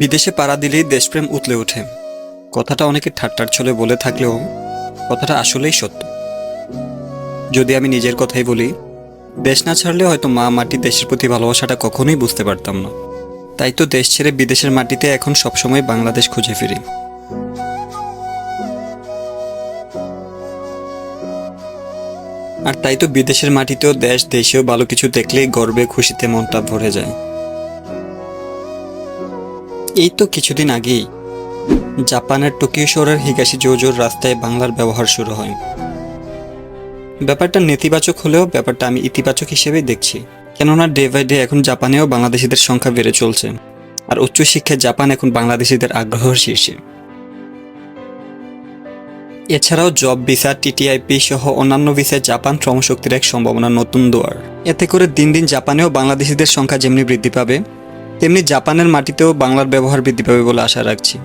বিদেশে পাড়া দিলেই দেশপ্রেম উতলে ওঠে। কথাটা অনেকে ঠাট্টার ছলে বলে থাকলেও কথাটা আসলেই সত্য। যদি আমি নিজের কথাই বলি দেশ না ছাড়লে হয়তো মা মাটি দেশের প্রতি ভালোবাসাটা কখনোই বুঝতে পারতাম না। তাই তো দেশ ছেড়ে বিদেশের মাটিতে এখন সবসময় বাংলাদেশ খুঁজে ফিরি। আর তাই তো বিদেশের মাটিতেও দেশ দেশেও ভালো কিছু দেখলেই গর্বে, খুশিতে মনটা ভরে যায়। এই তো কিছুদিন আগেই জাপানের টোকিও শহরের হিগাশি জোজোর রাস্তায় বাংলার ব্যবহার শুরু হয়। ব্যাপারটা নেতিবাচক হলেও ব্যাপারটা আমি ইতিবাচক হিসেবেই দেখছি। কেননা ডে বাই ডে এখন জাপানেও বাংলাদেশিদের সংখ্যা বেড়ে চলছে। আর উচ্চশিক্ষায় জাপান এখন বাংলাদেশিদের আগ্রহের শীর্ষে। এছাড়াও জব ভিসা টিটিআইপি সহ অন্যান্য ভিসায় জাপান শ্রমশক্তির এক সম্ভাবনা নতুন দুয়ার। এতে করে দিন দিন জাপানেও বাংলাদেশিদের সংখ্যা যেমনি বৃদ্ধি পাবে, তেমনি জাপানের মাটিতেও বাংলার ব্যবহার বৃদ্ধি পাবে বলে আশা রাখছি।